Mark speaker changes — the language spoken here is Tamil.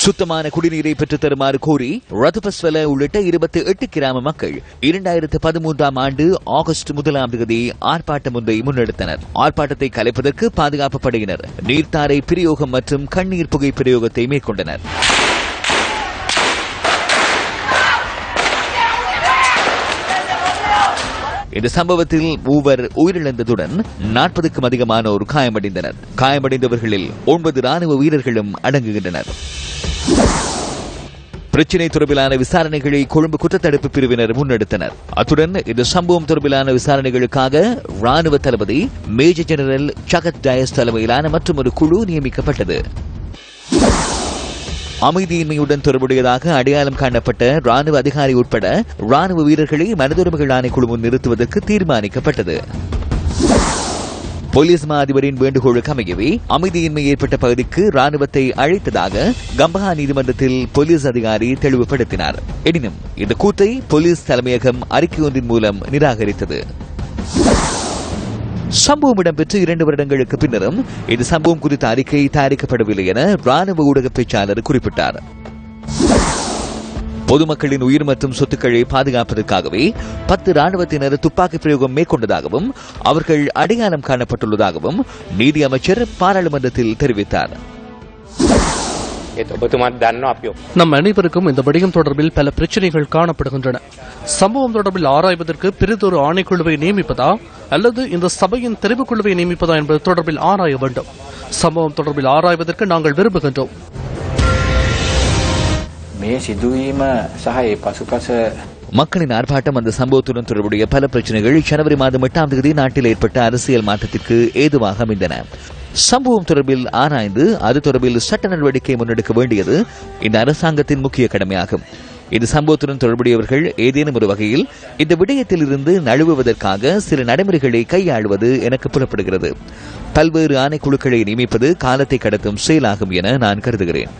Speaker 1: சுத்தமான குடிநீரை பெற்றுத் தருமாறு கோரி ரத்துபஸ்வல உள்ளிட்ட இருபத்தி எட்டு கிராம மக்கள் இரண்டாயிரத்து பதிமூன்றாம் ஆண்டு ஆகஸ்ட் முதலாம் தேதி ஆர்ப்பாட்டம் ஒன்றை முன்னெடுத்தனர். ஆர்ப்பாட்டத்தை கலைப்பதற்கு பாதுகாப்பு படையினர் நீர்த்தாரை பிரயோகம் மற்றும் கண்ணீர் புகை பிரயோகத்தை மேற்கொண்டனர். இந்த சம்பவத்தில் மூவர் உயிரிழந்ததுடன் நாற்பதுக்கும் அதிகமானோர் காயமடைந்தனர். காயமடைந்தவர்களில் ஒன்பது ராணுவ வீரர்களும் அடங்குகின்றனர். பிரச்சினை தொடர்பிலான விசாரணைகளை கொழும்பு குற்றத்தடுப்பு பிரிவினர் முன்னெடுத்தனர். அத்துடன் இந்த சம்பவம் தொடர்பிலான விசாரணைகளுக்காக ராணுவ தளபதி மேஜர் ஜெனரல் சகத் டயஸ் தலைமையிலான மற்றும் ஒரு குழு நியமிக்கப்பட்டது. அமைதியின்மையுடன் தொடர்புடையதாக அடையாளம் காணப்பட்ட ராணுவ அதிகாரி உட்பட ராணுவ வீரர்களை மனிதுரிமைகள் ஆணைக்குழு முன் நிறுத்துவதற்கு தீர்மானிக்கப்பட்டது. போலீஸ் மா அதிபரின் வேண்டுகோளுக்கு அமையவே அமைதியின்மை ஏற்பட்ட பகுதிக்கு ராணுவத்தை அழைத்ததாக கம்பஹா நீதிமன்றத்தில் போலீஸ் அதிகாரி தெளிவுபடுத்தினார். எனினும் இந்த கூத்தை போலீஸ் தலைமையகம் அறிக்கை ஒன்றின் மூலம் நிராகரித்தது. சம்பவம் இடம்பெற்று இரண்டு வருடங்களுக்கு பின்னரும் இந்த சம்பவம் குறித்த அறிக்கை தயாரிக்கப்படவில்லை என ராணுவ ஊடக பேச்சாளர் குறிப்பிட்டார். பொதுமக்களின் உயிர் மற்றும் சொத்துக்களை பாதுகாப்பதற்காகவே பத்து ராணுவத்தினர் துப்பாக்கி பிரயோகம் மேற்கொண்டதாகவும் அவர்கள் அடையாளம் காணப்பட்டுள்ளதாகவும் நீதி அமைச்சர் பாராளுமன்றத்தில் தெரிவித்தார்.
Speaker 2: நம் அனைவருக்கும் இந்த வடிவம் தொடர்பில் பல பிரச்சனைகள் காணப்படுகின்றன. சம்பவம் தொடர்பில் ஆராய்வதற்கு பெரிதொரு ஆணைக்குழுவை நியமிப்பதா அல்லது இந்த சபையின் தெரிவுக்குழுவை நியமிப்பதா என்பது தொடர்பில் ஆராய வேண்டும். சம்பவம் தொடர்பில் ஆராய்வதற்கு நாங்கள் விரும்புகின்றோம்.
Speaker 3: මේ සිදුවීම සහ ඒ පසුපස
Speaker 1: மக்களின் ஆர்ப்பாட்டம் அந்த சம்பவத்துடன் தொடர்புடைய பல பிரச்சனைகள் ஜனவரி மாதம் எட்டாம் தேதி நாட்டில் ஏற்பட்ட அரசியல் மாற்றத்திற்கு ஏதுவாக அமைந்தன சம்பவம் தொடர்பில் ஆராய்ந்து அது தொடர்பில் சட்ட நடவடிக்கை முன்னெடுக்க வேண்டியது இந்த அரசாங்கத்தின் முக்கிய கடமையாகும் இந்த சம்பவத்துடன் தொடர்புடையவர்கள் ஏதேனும் ஒரு வகையில் இந்த விடயத்தில் இருந்து நழுவுவதற்காக சில நடைமுறைகளை கையாளுவது எனக்கு புலப்படுகிறது பல்வேறு ஆணைக்குழுக்களை நியமிப்பது காலத்தை கடத்தும் செயலாகும் என நான் கருதுகிறேன்